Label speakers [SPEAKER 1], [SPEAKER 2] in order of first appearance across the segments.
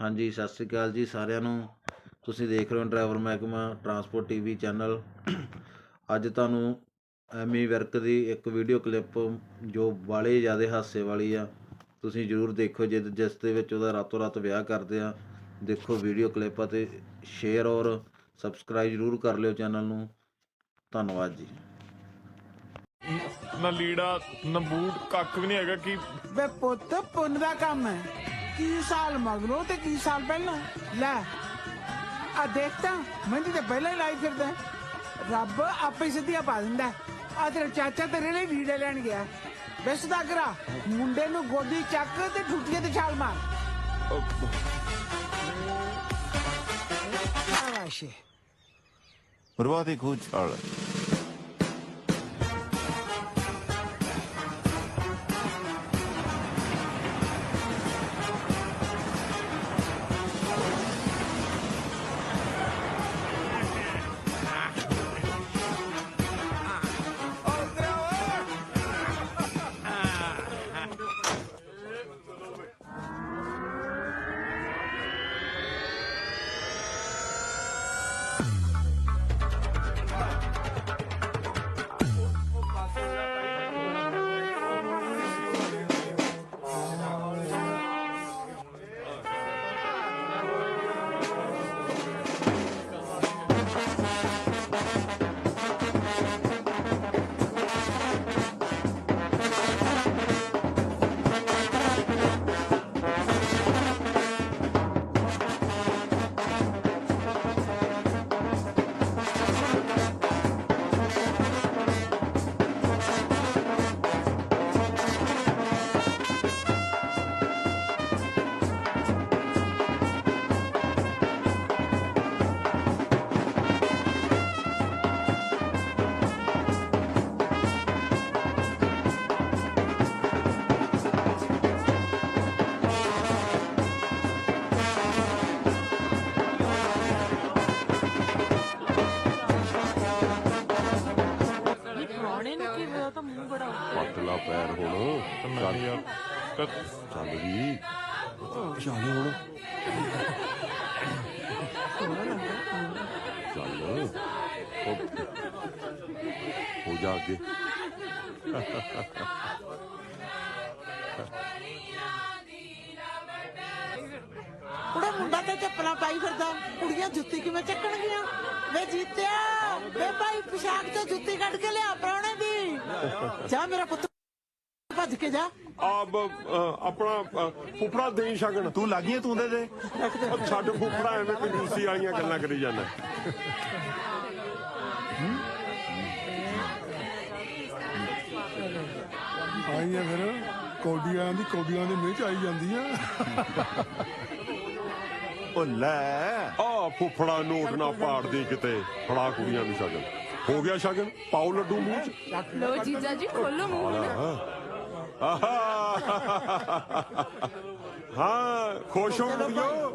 [SPEAKER 1] ਹਾਂਜੀ ਸਤਿ ਸ੍ਰੀ ਅਕਾਲ ਜੀ ਸਾਰਿਆਂ ਨੂੰ। ਤੁਸੀਂ ਦੇਖ ਰਹੇ ਹੋ ਡਰਾਈਵਰ ਮਹਿਕਮਾ ਟਰਾਂਸਪੋਰਟ ਟੀਵੀ ਚੈਨਲ। ਅੱਜ ਤੁਹਾਨੂੰ ਐਮੀ ਵਿਰਕ ਦੀ ਇੱਕ ਵੀਡੀਓ ਕਲਿੱਪ ਜੋ ਬਾਲੇ ਜ਼ਿਆਦਾ ਹਾਸੇ ਵਾਲੀ ਆ ਤੁਸੀਂ ਜਰੂਰ ਦੇਖੋ ਜਿਸ ਜਿਸ ਦੇ ਵਿੱਚ ਉਹਦਾ ਰਾਤੋਂ ਰਾਤ ਵਿਆਹ ਕਰਦੇ ਆ। ਦੇਖੋ ਵੀਡੀਓ ਕਲਿੱਪ ਅਤੇ ਸ਼ੇਅਰ ਔਰ ਸਬਸਕ੍ਰਾਈਬ ਜਰੂਰ ਕਰ ਲਿਓ ਚੈਨਲ ਨੂੰ। ਧੰਨਵਾਦ ਜੀ।
[SPEAKER 2] ਨਾ ਲੀੜਾ ਨਾ ਬੂਟ ਕੱਖ ਵੀ ਨਹੀਂ ਹੈਗਾ ਕਿ
[SPEAKER 3] ਵੇ ਪੁੱਤ ਪੁੰਨ ਦਾ ਕੰਮ ਹੈ। ਕੀ ਸਾਲ ਮਗਰੋਂ ਤੇ ਕੀ ਸਾਲ ਪਹਿਲਾਂ? ਲੈ ਆ ਦੇਖਤਾ ਮਹਿੰਦੀ ਤੇ ਪਹਿਲਾਂ ਹੀ ਲਾਈ ਫਿਰਦਾ। ਰੱਬ ਆਪੇ ਸਿੱਧੀਆਂ ਪਾ ਦਿੰਦਾ। ਆ ਤੇਰਾ ਚਾਚਾ ਤੇਰੇ ਲਈ ਲੀੜੇ ਲੈਣ ਗਿਆ। ਵੇ ਸੁਦਾਗਰਾ ਮੁੰਡੇ ਨੂੰ ਗੋਦੀ ਚੱਕ ਤੇ ਠੁੱਟੀਆਂ ਤੇ ਛਾਲ ਮਾਰ। ਆਵਾਸ਼ੇ
[SPEAKER 4] ਪ੍ਰਵਾਦੀ ਖੂਜ ਛਾਲ।
[SPEAKER 5] ਪ੍ਰਾਣੇ
[SPEAKER 4] ਜਾ ਅੱਗੇ
[SPEAKER 3] ਕੁੜਾ ਮੁੰਡਾ ਤੇ ਚੱਪਲਾਂ ਪਾਈ ਫਿਰਦਾ ਕੁੜੀਆਂ ਜੁੱਤੀ ਕਿਵੇਂ ਚੱਕਣਗੀਆਂ? ਵੇ ਜੀਤਿਆ ਵੇ ਭਾਈ ਪਿਸ਼ਾਕ ਤੋਂ ਜੁੱਤੀ ਕੱਢ ਕੇ ਲਿਆ ਪ੍ਰਾਹੁਣੇ ਦੀ। ਜਾ ਮੇਰਾ ਪੁੱਤ ਭੱਜ ਕੇ ਜਾ।
[SPEAKER 2] ਅ, ਆਪਣਾ ਫੁੱਫੜਾ ਦੇਈ ਸ਼ਗਨ
[SPEAKER 4] ਤੂੰ ਲੱਗੀਆਂ ਤੂੰ ਦੇ ਦੇ
[SPEAKER 2] ਛੱਡ ਫੁੱਫੜਾ ਐਵੇਂ ਕੰਜੂਸੀ ਵਾਲੀਆਂ ਗੱਲਾਂ ਕਰੀ ਜਾਂਦਾ।
[SPEAKER 6] ਆਈਆਂ ਫਿਰ ਕੌਡੀਆਂ ਦੀ ਕੌਡੀਆਂ ਦੀ ਮਿਹ ਆਈ ਜਾਂਦੀ ਆ
[SPEAKER 4] ਉਹ ਲੈ
[SPEAKER 2] ਆ ਫੁੱਫੜਾ ਨੋਟ ਨਾ ਪਾੜ ਦੇ ਕਿਤੇ ਫੜਾ ਕੁੜੀਆਂ ਨੂੰ ਸ਼ਗਨ। ਹੋ ਗਿਆ ਸ਼ਗਨ? ਪਾਓ ਲੱਡੂ ਮੂੰਹ ਚ।
[SPEAKER 5] ਲੋ ਜੀਜਾ ਜੀ ਖੋਲੋ ਮੂੰਹ। ਹੁਣ
[SPEAKER 2] ਆਹਾ। ਹਾਂ ਖੁਸ਼ ਹੋ ਕੁੜੀਓ।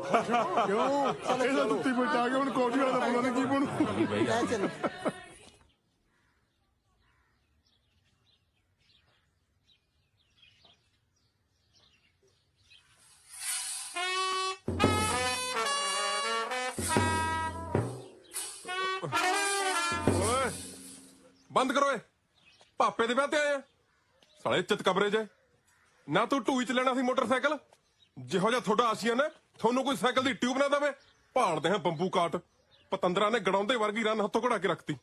[SPEAKER 6] ਕਿਉਂ? ਇਹਦਾ ਜੁੱਤੀ ਬਚਾ ਕੇ ਹੁਣ ਕੌਡੀਆਂ ਦਾ ਪਤਾ ਨਹੀਂ ਕੀ ਬਣੂ।
[SPEAKER 3] ਲੈ ਚਲੋ।
[SPEAKER 2] ਬੰਦ ਕਰੋ ਏ ਪਾਪੇ ਦੇ ਵਿਆਹ ਤੇ ਆਏ ਆ। ਸਾਲੇ ਚਿੱਤ ਕਬਰੇ ਜੇ। ਨਾ ਤੂੰ ਟੂਈ ਚ ਲੈਣਾ ਸੀ ਮੋਟਰਸਾਈਕਲ। ਜਿਹੋ ਜਿਹਾ ਤੁਹਾਡਾ ਆਸੀਆ ਨੇ ਤੁਹਾਨੂੰ ਕੋਈ ਸਾਈਕਲ ਦੀ ਟਿਊਬ ਨਾ ਦਵੇ। ਭਾਲਦੇ ਹਾਂ ਬੰਬੂ ਕਾਟ। ਪਤੰਦਰਾਂ ਨੇ ਗੜਾਉਂਦੇ ਵਰਗੀ ਰਨ ਹੱਥੋਂ ਘੜਾ ਕੇ ਰੱਖਤੀ।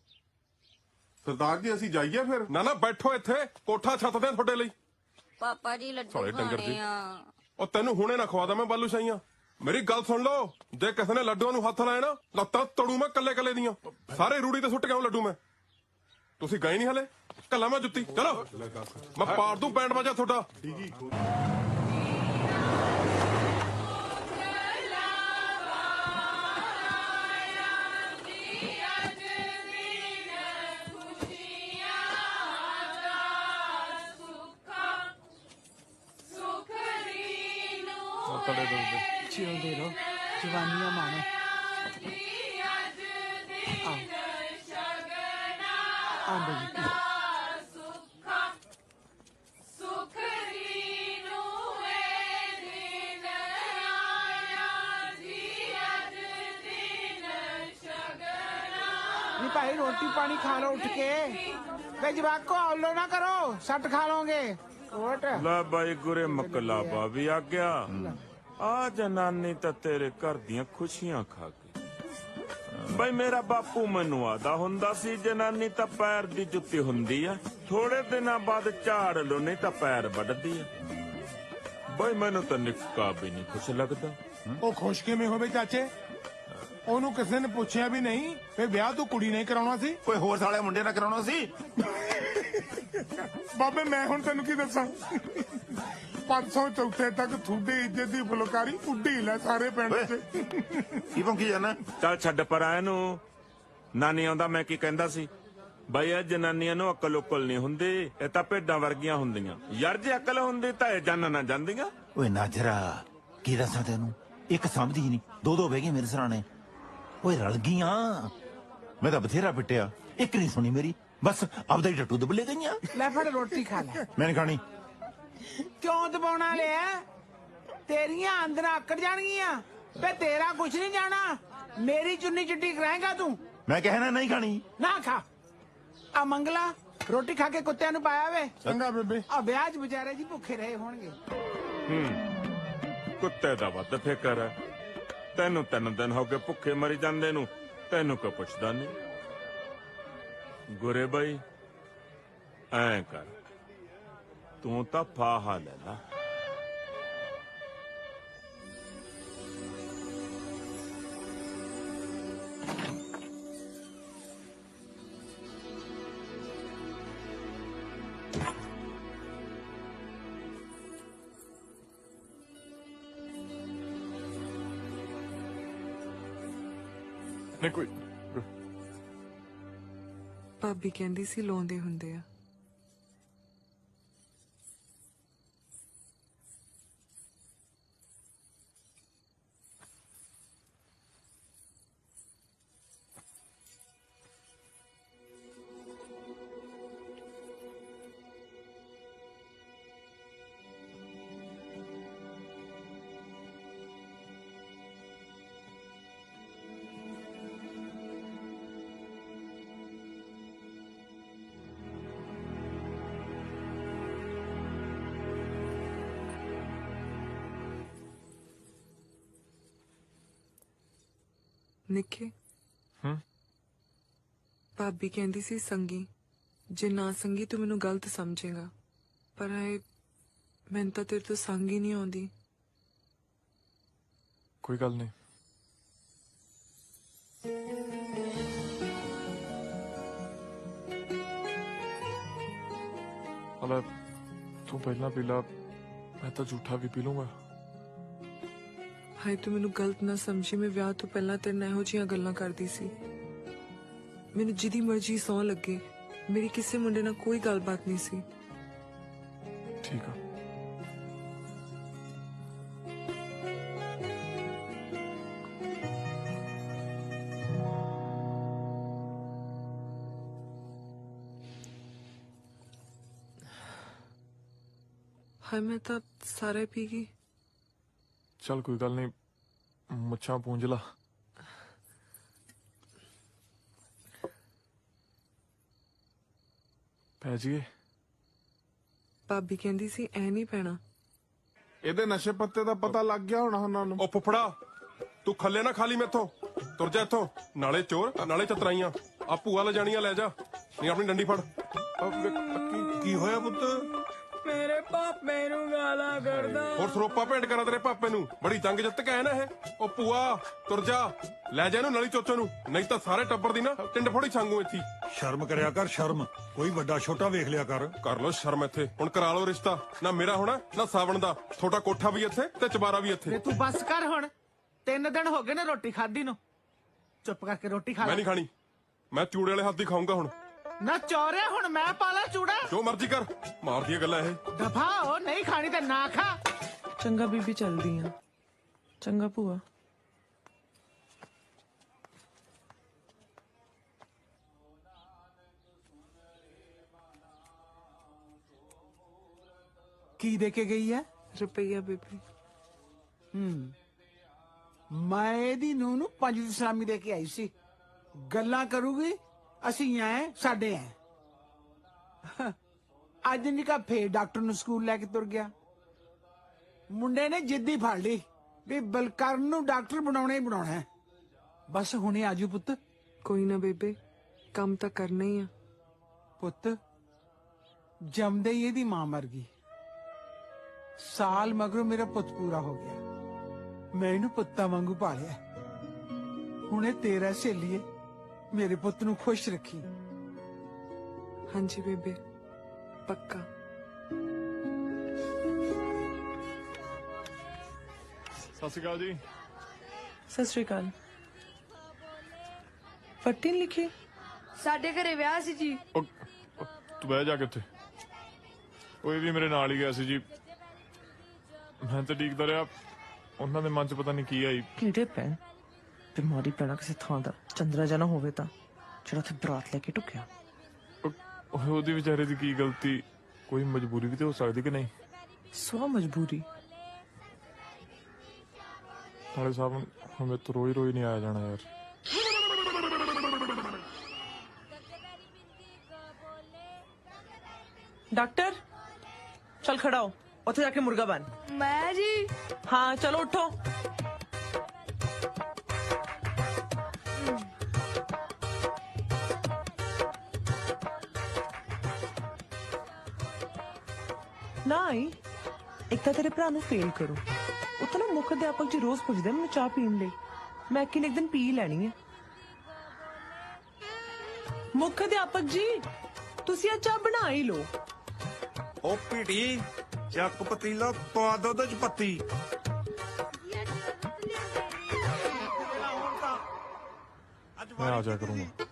[SPEAKER 7] ਸਰਦਾਰ ਜੀ ਅਸੀਂ ਜਾਈਏ ਫਿਰ?
[SPEAKER 2] ਨਾ ਨਾ ਬੈਠੋ ਇੱਥੇ। ਕੋਠਾ ਛੱਤਦੇ ਆ ਤੁਹਾਡੇ ਲਈ।
[SPEAKER 8] ਪਾਪਾ ਜੀ ਲੱਡੂ
[SPEAKER 2] ਸਾਲੇ ਡੰਗਰ
[SPEAKER 8] ਖਾਣੇ
[SPEAKER 2] ਜੀ।
[SPEAKER 8] ਆ।
[SPEAKER 2] ਉਹ ਤੈਨੂੰ ਹੁਣੇ ਨਾ ਖਵਾਦਾ ਮੈਂ ਬਾਲੂ ਸ਼ਾਹੀਆਂ। ਮੇਰੀ ਗੱਲ ਸੁਣ ਲਓ। ਜੇ ਕਿਸੇ ਨੇ ਲੱਡੂਆਂ ਨੂੰ ਹੱਥ ਲਾਏ ਨਾ ਲੱਤਾਂ ਤੜੂ ਮੈਂ ਕੱਲੇ ਕੱਲੇ ਦੀਆਂ ਸਾਰੇ ਰੂੜੀ ਤੇ ਸੁੱਟ ਗਿਆ ਲੱਡੂ ਮੈਂ। ਤੁਸੀਂ ਗਏ ਨਹੀਂ ਹਲੇ? ਕੱਲਾ ਮੈਂ ਜੁੱਤੀ, ਚਲੋ। ਮੈਂ ਪਾੜ ਦੂੰ ਬੈਂਡ ਬਾਜਾ ਤੁਹਾਡਾ। ਤੜੇ
[SPEAKER 3] ਜਿਉਂਦੇ ਰਹੋ, ਜਵਾਨੀਆਂ ਮਾਣੋ। ਆਓ। ਭਾਈ ਰੋਟੀ ਪਾਣੀ ਖਾ ਲੋ ਉੱਠ ਕੇ। ਵੇ ਜਵਾਕੋ ਔਲੋ ਨਾ ਕਰੋ ਸੱਟ ਖਾ ਲਓਗੇ। ਓਟ
[SPEAKER 8] ਲੈ ਬਾਈ ਗੁਰੇ ਮੱਕਲਾ ਵੀ ਆ ਗਿਆ। ਆ ਜਨਾਨੀ ਤਾਂ ਤੇਰੇ ਘਰ ਦੀਆਂ ਖੁਸ਼ੀਆਂ ਖਾ ਗਈ। ਬਈ ਮੇਰਾ ਬਾਪੂ ਮੈਨੂੰ ਆਦਾ ਹੁੰਦਾ ਸੀ ਜਨਾਨੀ ਤਾਂ ਪੈਰ ਦੀ ਜੁੱਤੀ ਹੁੰਦੀ ਆ। ਥੋੜੇ ਦਿਨਾਂ ਬਾਅਦ ਝਾੜ ਲੋ ਨਹੀਂ ਤਾਂ ਪੈਰ ਵੱਢਦੀ ਆ। ਬਈ ਮੈਨੂੰ ਤਾਂ ਨਿੱਕਾ ਵੀ ਨਹੀਂ ਖੁਸ਼ ਲੱਗਦਾ।
[SPEAKER 6] ਉਹ ਖੁਸ਼ ਕਿਵੇਂ ਹੋਵੇ ਚਾਚੇ? ਉਹਨੂੰ ਕਿਸੇ ਨੇ ਪੁੱਛਿਆ ਵੀ ਨਹੀਂ ਵੀ ਵਿਆਹ ਤੂੰ ਕੁੜੀ ਨਹੀਂ ਕਰਾਉਣਾ ਸੀ?
[SPEAKER 4] ਕੋਈ ਹੋਰ ਸਾਲੇ ਮੁੰਡੇ ਨਾਲ ਕਰਾਉਣਾ ਸੀ?
[SPEAKER 6] ਬਾਬੇ ਮੈਂ ਹੁਣ ਤੈਨੂੰ ਕੀ ਦੱਸਾਂ? 500 ਚੌਥੇ ਤੱਕ ਤੁਹਾਡੀ ਇੱਜ਼ਤ ਦੀ ਫੁਲਕਾਰੀ ਉੱਡੀ ਲੈ ਸਾਰੇ ਪਿੰਡ 'ਚ।
[SPEAKER 4] ਕੀ ਭੌਂਕੀ ਜਾਣਾ?
[SPEAKER 8] ਚੱਲ ਛੱਡ ਪਰ ਇਹਨੂੰ ਨਾਨੀ ਆਉਂਦਾ ਮੈਂ ਕੀ ਕਹਿੰਦਾ ਸੀ? ਬਈ ਇਹ ਜਨਾਨੀਆਂ ਨੂੰ ਅਕਲ ਉਕਲ ਨਹੀਂ ਹੁੰਦੀ ਇਹ ਤਾਂ ਭੇਡਾਂ ਵਰਗੀਆਂ ਹੁੰਦੀਆਂ। ਯਾਰ ਜੇ ਅਕਲ ਹੁੰਦੀ ਤਾਂ ਇਹ ਜੰਨ ਨਾ ਜਾਂਦੀਆਂ।
[SPEAKER 9] ਓਏ ਨਾਜਰਾ ਕੀ ਦੱਸਾਂ ਤੈਨੂੰ? ਇੱਕ ਸਮਝਦੀ ਹੀ ਨਹੀਂ। ਦੋ ਦੋ ਬਹਿ ਗਏ ਮੇਰੇ ਸਰਾਣੇ। ਓਏ ਰਲ ਗਈਆਂ। ਮੈਂ ਤਾਂ ਬਥੇਰਾ ਪਿੱਟਿਆ। ਇੱਕ ਨਹੀਂ ਸੁਣੀ ਮੇਰੀ। ਬਸ ਆਪਦਾ ਹੀ ਟੱਟੂ ਦਬਲੇ ਗਈਆਂ।
[SPEAKER 3] ਲੈ ਫੜ ਰੋਟੀ ਖਾ ਲੈ।
[SPEAKER 9] ਮੈਂ ਨੀ ਖਾਣੀ।
[SPEAKER 3] ਕਿਉਂ ਦਬਾਉਣਾ ਲਿਆ ਤੇਰੀਆਂ ਅੰਦਰਾਂ ਆਕੜ ਜਾਣਗੀਆਂ। ਵੇ ਤੇਰਾ ਕੁਛ ਨਹੀਂ ਜਾਣਾ। ਮੇਰੀ ਚੁੰਨੀ ਚਿੱਟੀ ਕਰਾਏਗਾ ਤੂੰ?
[SPEAKER 9] ਮੈਂ ਕਹਿਣਾ ਨਹੀਂ ਖਾਣੀ।
[SPEAKER 3] ਨਾ ਖਾ। ਆ ਮੰਗਲਾ ਰੋਟੀ ਖਾ ਕੇ ਕੁੱਤਿਆਂ ਨੂੰ ਪਾਇਆ ਵੇ।
[SPEAKER 6] ਚੰਗਾ ਬੇਬੇ।
[SPEAKER 3] ਆ ਵਿਆਹ 'ਚ ਵਿਚਾਰੇ ਜੀ ਭੁੱਖੇ ਰਹੇ ਹੋਣਗੇ।
[SPEAKER 8] ਕੁੱਤੇ ਦਾ ਵੱਧ ਫਿਕਰ ਹੈ ਤੈਨੂੰ ਤਿੰਨ ਦਿਨ ਹੋ ਗਏ ਭੁੱਖੇ ਮਰੀ ਜਾਂਦੇ ਨੂੰ। ਤੈਨੂੰ ਕੋ ਪੁੱਛਦਾ ਨਹੀਂ। ਗੁਰੇ ਬਾਈ ਐ ਕਰ। ਤੂੰ ਤਾਂ ਫਾਹਾ ਲੈ ਲਾ।
[SPEAKER 2] ਨਹੀਂ ਕੋਈ
[SPEAKER 5] ਭਾਬੀ ਕਹਿੰਦੀ ਸੀ ਲਾਉਂਦੇ ਹੁੰਦੇ ਆ। ਨਿੱਕੇ
[SPEAKER 2] ਹਮ?
[SPEAKER 5] ਭਾਬੀ ਕਹਿੰਦੀ ਸੀ ਸੰਗੀ ਜੇ ਨਾ ਸੰਗੀ ਤੂੰ ਮੈਨੂੰ ਗਲਤ ਸਮਝੇਗਾ। ਪਰ ਇਹ ਮੈਨੂੰ ਤਾਂ ਤੇਰੇ ਤੋਂ ਸੰਗ ਹੀ ਨਹੀਂ ਆਉਂਦੀ।
[SPEAKER 2] ਕੋਈ ਗੱਲ ਨਹੀਂ। ਹਲਾ ਤੂੰ ਪਹਿਲਾਂ ਪੀ ਲਾ ਮੈਂ ਤਾਂ ਝੂਠਾ ਵੀ ਪੀ ਲੂੰਗਾ
[SPEAKER 5] ਹਾਏ ਤੂੰ ਮੈਨੂੰ ਗਲਤ ਨਾ ਸਮਝੀ ਮੈਂ ਵਿਆਹ ਤੋਂ ਪਹਿਲਾਂ ਤੇਰੇ ਨਾਲ ਇਹੋ ਜਿਹੀਆਂ ਗੱਲਾਂ ਕਰਦੀ ਸੀ ਮੈਨੂੰ ਜਿਹਦੀ ਮਰਜ਼ੀ ਸੌ ਲੱਗੇ ਮੇਰੀ ਕਿਸੇ ਮੁੰਡੇ ਨਾਲ ਕੋਈ ਗੱਲਬਾਤ ਨਹੀਂ ਸੀ
[SPEAKER 2] ਠੀਕ ਆ
[SPEAKER 5] ਹਾਏ ਮੈਂ ਤਾਂ ਸਾਰੇ ਪੀ ਗਈ
[SPEAKER 2] ਚੱਲ ਕੋਈ ਗੱਲ ਨਹੀਂ ਮੁੱਛਾਂ ਪੂੰਝ ਲਾ। ਪੈ ਜੀਏ
[SPEAKER 5] ਭਾਬੀ ਕਹਿੰਦੀ ਸੀ ਐ ਨਹੀਂ ਪੈਣਾ।
[SPEAKER 6] ਇਹਦੇ ਨਸ਼ੇ ਪੱਤੇ ਦਾ ਪਤਾ ਲੱਗ ਗਿਆ ਹੋਣਾ ਉਹਨਾਂ ਨੂੰ।
[SPEAKER 2] ਉਹ ਫੁੱਫੜਾ ਤੂੰ ਖੱਲੇ ਨਾ ਖਾਲੀ ਮੈਥੋਂ। ਤੁਰ ਜਾ ਇੱਥੋਂ। ਨਾਲੇ ਚੋਰ ਨਾਲੇ ਚਤਰਾਈਆਂ। ਆ ਭੂਆ ਲੈ ਜਾਣੀਆਂ ਲੈ ਜਾ। ਨਹੀਂ ਆਪਣੀ ਡੰਡੀ ਫੜ। ਕੀ ਕੀ ਹੋਇਆ ਪੁੱਤ?
[SPEAKER 5] ਮੇਰੇ ਪਾਪੇ ਨੂੰ ਗਾਲਾਂ ਕੱਢਦਾ।
[SPEAKER 2] ਹੋਰ ਸਰੋਪਾ ਭੇਂਟ ਕਰਾਂ ਤੇਰੇ ਪਾਪੇ ਨੂੰ। ਬੜੀ ਤੰਗ ਜਿੱਤ ਕੇ ਆਇਆ ਨਾ ਇਹ। ਉਹ ਭੂਆ ਤੁਰ ਜਾ। ਲੈ ਜਾ ਇਹਨੂੰ ਨਲੀ ਚੋਚੋ ਨੂੰ। ਨਹੀਂ ਤਾਂ ਸਾਰੇ ਟੱਬਰ ਦੀ ਨਾ ਟਿੰਡ ਫੋੜੀ ਛਾਂਗੂ ਇੱਥੇ।
[SPEAKER 10] ਸ਼ਰਮ ਕਰਿਆ ਕਰ ਸ਼ਰਮ। ਕੋਈ ਵੱਡਾ ਛੋਟਾ ਵੇਖ ਲਿਆ ਕਰ।
[SPEAKER 2] ਕਰ ਲੋ ਸ਼ਰਮ ਇੱਥੇ। ਹੁਣ ਕਰਾ ਲਓ ਰਿਸ਼ਤਾ। ਨਾ ਮੇਰਾ ਹੋਣਾ ਨਾ ਸਾਵਣ ਦਾ। ਤੁਹਾਡਾ ਕੋਠਾ ਵੀ ਇੱਥੇ ਤੇ ਚਬਾਰਾ ਵੀ ਇੱਥੇ।
[SPEAKER 3] ਵੇ ਤੂੰ ਬਸ ਕਰ ਹੁਣ। ਤਿੰਨ ਦਿਨ ਹੋ ਗਏ ਨੇ ਰੋਟੀ ਖਾਧੀ ਨੂੰ। ਚੁੱਪ ਕਰਕੇ ਰੋਟੀ ਖਾ
[SPEAKER 2] ਮੈਂ
[SPEAKER 3] ਲੈ
[SPEAKER 2] ਨਹੀਂ ਖਾਣੀ। ਮੈਂ ਚੂੜੇ ਵਾਲੇ ਹੱਥ ਹੀ ਖਾਊਂਗਾ ਹੁਣ।
[SPEAKER 3] ਨਾ ਚੋਰੇ ਹੁਣ ਮੈਂ ਪਾਲਾ ਚੂੜਾ।
[SPEAKER 2] ਜੋ ਮਰਜ਼ੀ ਕਰ ਮਾਰਦੀਆਂ ਗੱਲਾਂ ਇਹ।
[SPEAKER 3] ਦਫਾ ਹੋ ਨਹੀਂ ਖਾਣੀ ਤੇ ਨਾ ਖਾ।
[SPEAKER 5] ਚੰਗਾ ਬੀਬੀ ਚਲਦੀ ਆ ਚੰਗਾ ਭੂਆ।
[SPEAKER 3] ਕੀ ਦੇ ਕੇ ਗਈ ਹੈ
[SPEAKER 5] ਰੁਪਈਆ ਬੀਬੀ।
[SPEAKER 3] ਮੈਂ ਇਹਦੀ ਨੂੰ ਨੂੰ ਪੰਜ ਦੀ ਸਲਾਮੀ ਦੇ ਕੇ ਆਈ ਸੀ। ਗੱਲਾਂ ਕਰੂਗੀ ਅਸੀਂ ਐ ਸਾਡੇ ਐ। ਅੱਜ ਨਿਕਾ ਫੇਰ ਡਾਕਟਰ ਨੂੰ ਸਕੂਲ ਲੈ ਕੇ ਤੁਰ ਗਿਆ। ਮੁੰਡੇ ਨੇ ਜਿੱਦੀ ਫੜ ਲਈ ਵੀ ਬਲਕਰਨ ਨੂੰ ਡਾਕਟਰ ਬਣਾਉਣਾ ਹੀ ਬਣਾਉਣਾ ਹੈ। ਬਸ ਹੁਣੇ ਆਜੂ ਪੁੱਤ।
[SPEAKER 5] ਕੋਈ ਨਾ ਬੇਬੇ ਕੰਮ ਤਾਂ ਕਰਨਾ ਹੀ ਆ।
[SPEAKER 3] ਪੁੱਤ ਜੰਮਦੇ ਹੀ ਇਹਦੀ ਮਾਂ ਮਰ ਗਈ। ਸਾਲ ਮਗਰੋਂ ਮੇਰਾ ਪੁੱਤ ਪੂਰਾ ਹੋ ਗਿਆ। ਮੈਂ ਇਹਨੂੰ ਪੁੱਤਾਂ ਵਾਂਗੂ ਪਾਲਿਆ ਹੁਣੇ ਤੇਰਾ ਸਹੇਲੀਏ ਮੇਰੇ ਪੁੱਤ ਨੂੰ ਖੁਸ਼ ਰੱਖੀ।
[SPEAKER 5] ਹਾਂਜੀ ਬੇਬੇ ਪੱਕਾ।
[SPEAKER 2] ਸਤਿ ਸ਼੍ਰੀ ਅਕਾਲ ਜੀ।
[SPEAKER 11] ਸਤਿ ਸ਼੍ਰੀ ਅਕਾਲ। ਫੱਟੀ ਨੀ ਲਿਖੀ?
[SPEAKER 12] ਸਾਡੇ ਘਰੇ ਵਿਆਹ ਸੀ ਜੀ।
[SPEAKER 2] ਉਹ ਉਹ ਤੂੰ ਬਹਿ ਜਾ ਕਿੱਥੇ ਉਹ ਇਹ ਵੀ ਮੇਰੇ ਨਾਲ ਹੀ ਗਿਆ ਸੀ ਜੀ। ਮੈਂ ਤਾਂ ਡੀਕਦਾ ਰਿਹਾ ਉਹਨਾਂ ਦੇ ਮਨ 'ਚ ਪਤਾ ਨਹੀਂ ਕੀ ਆਈ।
[SPEAKER 11] ਕਿਹੜੇ ਪੈਣ ਬਿਮਾਰੀ ਪੈਣਾ ਕਿਸੇ ਥਾਂ ਦਾ। ਚੰਦਰਾ ਜਨਾ ਹੋਵੇ ਤਾਂ ਜਿਹੜਾ ਉੱਥੇ ਬਰਾਤ ਲੈ ਕੇ ਟੁਕਿਆ
[SPEAKER 2] ਉਹ- ਉਹ ਉਹਦੀ ਵਿਚਾਰੇ ਦੀ ਕੀ ਗਲਤੀ? ਕੋਈ ਮਜਬੂਰੀ ਵੀ ਤੇ ਹੋ ਸਕਦੀ ਕਿ ਨਹੀਂ?
[SPEAKER 11] ਸਵਾ ਮਜਬੂਰੀ।
[SPEAKER 2] ਨਾਲੇ ਸਾਹਿਬ ਹੁਣ ਤੋਂ ਰੋਈ ਰੋਈ ਨਹੀਂ ਆਇਆ ਜਾਣਾ ਯਾਰ।
[SPEAKER 11] ਡਾਕਟਰ ਚਲ ਖੜਾ ਹੋ। ਉੱਥੇ ਜਾ ਕੇ ਮੁਰਗਾ ਬਣ।
[SPEAKER 12] ਮੈਂ ਜੀ।
[SPEAKER 11] ਹਾਂ ਚਲੋ ਉਠੋ। ਨਹੀਂ ਇੱਕ ਤਾਂ ਤੇਰੇ ਭਰਾ ਨੂੰ ਫੇਲ ਕਰੋ। ਉਹ ਤਾਂ ਨਾ ਮੁੱਖ ਅਧਿਆਪਕ ਜੀ ਰੋਜ਼ ਪੁੱਛਦੇ ਮੈਨੂੰ ਚਾਹ ਪੀਣ ਲਈ। ਮੈਂ ਕਿ ਇੱਕ ਦਿਨ ਪੀ ਲੈਣੀ ਹੈ ਮੁੱਖ ਅਧਿਆਪਕ ਜੀ ਤੁਸੀਂ ਇਹ ਚਾਹ ਬਣਾ ਹੀ ਲਓ।
[SPEAKER 10] ਉਹ ਭੀੜੀ ਚੱਕ ਪਤੀਲਾ ਪਾ ਦੋ ਉਹਦੇ ਚ ਪੱਤੀ।
[SPEAKER 2] ਮੈਂ ਆ ਜਾ ਕਰੂੰਗਾ।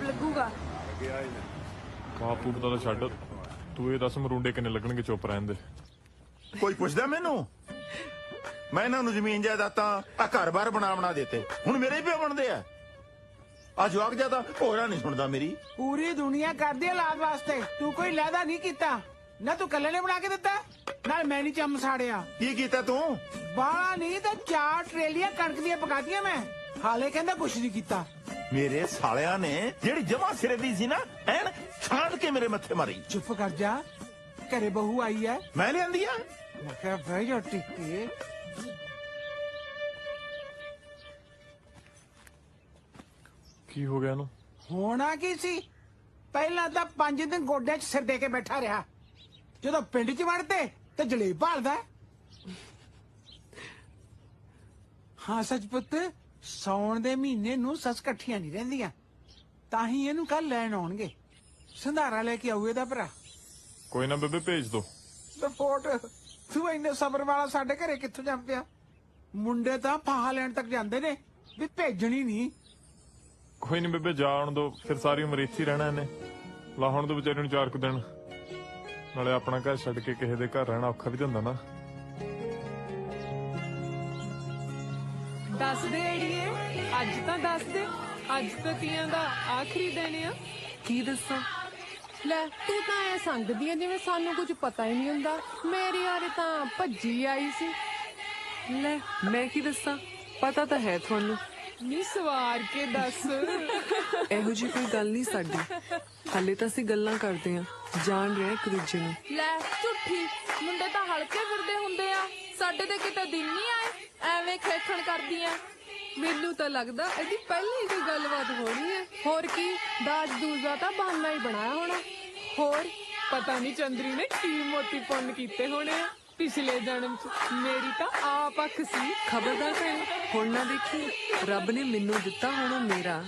[SPEAKER 12] ਪਾਪ ਲੱਗੂਗਾ।
[SPEAKER 2] ਕਾਪੂਟ ਦਾ ਤਾਂ ਛੱਡ। ਤੂੰ ਇਹ ਦੱਸ ਮਰੁੰਡੇ ਕਿੰਨੇ ਲੱਗਣਗੇ ਚੁੱਪ ਰਹਿਣ ਦੇ।
[SPEAKER 9] ਕੋਈ ਪੁੱਛਦਾ ਮੈਨੂੰ? ਮੈਂ ਇਹਨਾਂ ਨੂੰ ਜ਼ਮੀਨ ਜਾਇਦਾਦਾਂ ਆ ਘਰ-ਬਾਰ ਬਣਾ ਬਣਾ ਦਿੱਤੇ। ਹੁਣ ਮੇਰੇ ਹੀ ਪਿਓ ਬਣਦੇ ਆ। ਆ ਜਵਾਕ ਜ਼ਿਆਦਾ ਹੋਰਾਂ ਨਹੀਂ ਸੁਣਦਾ ਮੇਰੀ।
[SPEAKER 3] ਪੂਰੀ ਦੁਨੀਆ ਕਰਦੀ ਹੈ ਵਾਸਤੇ। ਤੂੰ ਕੋਈ ਲੈਦਾ ਨਹੀਂ ਕੀਤਾ। ਨਾ ਤੂੰ ਕੱਲੇ ਨੇ ਬਣਾ ਕੇ ਦਿੱਤਾ ਨਾਲ ਮੈਂ ਨਹੀਂ ਚੰਮ ਸਾੜਿਆ।
[SPEAKER 9] ਕੀ ਕੀਤਾ ਤੂੰ?
[SPEAKER 3] ਬਾਲਾ ਨਹੀਂ ਤਾਂ ਚਾਰ ਟਰੇਲੀਆਂ ਕਣਕ ਦੀਆਂ ਪਕਾਤੀਆਂ ਮੈਂ। ਹਾਲੇ ਕਹਿੰਦਾ ਕੁਛ ਨਹੀਂ ਕੀਤਾ।
[SPEAKER 9] ਮੇਰੇ ਸਾਲਿਆਂ ਨੇ ਜਿਹੜੀ ਜਮਾ ਸਿਰੇ ਦੀ ਸੀ ਨਾ ਐਨ ਛਾਂਟ ਕੇ ਮੇਰੇ ਮੱਥੇ ਮਾਰੀ।
[SPEAKER 3] ਚੁੱਪ ਕਰ ਜਾ ਘਰੇ ਬਹੂ ਆਈ ਹੈ
[SPEAKER 9] ਮੈਂ ਲਿਆਂਦੀ ਆ।
[SPEAKER 3] ਮੈਂ ਕਿਹਾ ਬਹਿ ਜਾ ਟਿੱਕੇ।
[SPEAKER 2] ਕੀ ਹੋ ਗਿਆ ਇਹਨੂੰ?
[SPEAKER 3] ਹੋਣਾ ਕੀ ਸੀ? ਪਹਿਲਾਂ ਤਾਂ ਪੰਜ ਦਿਨ ਗੋਡਿਆਂ 'ਚ ਸਿਰ ਦੇ ਕੇ ਬੈਠਾ ਰਿਹਾ। ਜਦੋਂ ਪਿੰਡ 'ਚ ਵੜਦੇ ਤੇ ਜਲੇਬ ਭਾਲਦਾ। ਹਾਂ ਸੱਚ ਪੁੱਤ ਸੌਣ ਦੇ ਮਹੀਨੇ ਨੂੰ ਸੱਸ ਇਕੱਠੀਆਂ ਨਹੀਂ ਰਹਿੰਦੀਆਂ। ਤਾਂ ਹੀ ਇਹਨੂੰ ਕੱਲ ਲੈਣ ਆਉਣਗੇ। ਸੰਧਾਰਾ ਲੈ ਕੇ ਆਊ ਇਹਦਾ ਭਰਾ।
[SPEAKER 2] ਕੋਈ ਨਾ ਬੇਬੇ ਭੇਜ ਦੋ।
[SPEAKER 3] ਰਿਪੋਰਟ ਤੂੰ ਇੰਨੇ ਸਬਰ ਵਾਲਾ ਸਾਡੇ ਘਰੇ ਕਿੱਥੋਂ ਜੰਮ ਪਿਆ? ਮੁੰਡੇ ਤਾਂ ਫਾਹਾ ਲੈਣ ਤੱਕ ਜਾਂਦੇ ਨੇ ਵੀ ਭੇਜਣੀ ਨਹੀਂ।
[SPEAKER 2] ਕੋਈ ਨਹੀਂ ਬੇਬੇ ਜਾ ਆਉਣ ਦੋ। ਫਿਰ ਸਾਰੀ ਉਮਰ ਇੱਥੇ ਹੀ ਰਹਿਣਾ ਇਹਨੇ। ਲਾ ਹੁਣ ਤੋਂ ਵਿਚਾਰੇ ਨੂੰ ਚਾਰ ਕੁ ਦਿਨ। ਨਾਲੇ ਆਪਣਾ ਘਰ ਛੱਡ ਕੇ ਕਿਸੇ ਦੇ ਘਰ ਰਹਿਣਾ ਔਖਾ ਵੀ ਤਾਂ ਹੁੰਦਾ ਨਾ।
[SPEAKER 5] ਦੱਸ ਦੇ ਏੜੀਏ ਅੱਜ ਤਾਂ ਦੱਸ ਦੇ ਅੱਜ ਤਾਂ ਤੀਆਂ ਦਾ ਆਖਰੀ ਦਿਨ ਆ। ਕੀ ਦੱਸਾਂ?
[SPEAKER 12] ਲੈ ਤੂੰ ਤਾਂ ਐ ਸੰਗਦੀ ਆ ਜਿਵੇਂ ਸਾਨੂੰ ਕੁਝ ਪਤਾ ਹੀ ਨਹੀਂ ਹੁੰਦਾ। ਮੇਰੀ ਯਾਰ ਤਾਂ ਭੱਜੀ ਆਈ ਸੀ।
[SPEAKER 5] ਲੈ ਮੈਂ ਕੀ ਦੱਸਾਂ? ਪਤਾ ਤਾਂ ਹੈ ਤੁਹਾਨੂੰ।
[SPEAKER 12] ਨੀ ਸਵਾਰ ਕੇ ਦੱਸ।
[SPEAKER 5] ਇਹੋ ਜੀ ਕੋਈ ਗੱਲ ਨਹੀਂ ਸਾਡੀ। ਹਾਲੇ ਤਾਂ ਅਸੀਂ ਗੱਲਾਂ ਕਰਦੇ ਆਂ ਜਾਣ ਰਹੇ ਇੱਕ ਦੂਜੇ ਨੂੰ।
[SPEAKER 12] ਲੈ ਝੁੱਠੀ। ਮੁੰਡੇ ਤਾਂ ਹਲਕੇ ਫਿਰਦੇ ਹੁੰਦੇ ਆ। ਸਾਡੇ ਤੇ ਕਿਤੇ ਦਿਨ ਨਹੀਂ ਆਏ, ਐਵੇਂ ਖੇਖਣ ਕਰਦੀ ਐ ਮੈਨੂੰ ਤਾਂ ਲੱਗਦਾ ਇਹਦੀ ਪਹਿਲਾਂ ਕੋਈ ਗੱਲਬਾਤ ਹੋਣੀ ਹੈ। ਹੋਰ ਕੀ, ਦਾਜ ਦੂਜਾ ਤਾਂ ਬਹਾਨਾ ਹੀ ਬਣਾਇਆ ਹੋਣਾ। ਹੋਰ, ਪਤਾ ਨਹੀਂ ਚੰਦਰੀ ਨੇ ਕੀ ਮੋਤੀ ਪੁੰਨ ਕੀਤੇ ਹੋਣੇ ਆ। ਪਿਛਲੇ ਜਨਮ ਚ ਮੇਰੀ ਤਾਂ ਆਪ ਅੱਖ ਸੀ
[SPEAKER 5] ਖਬਰਦਾਰ ਭੈਣ। ਹੁਣ ਨਾ ਦੇਖੀ, ਰੱਬ ਨੇ ਮੈਨੂੰ ਦਿੱਤਾ ਹੋਣਾ ਮੇਰਾ।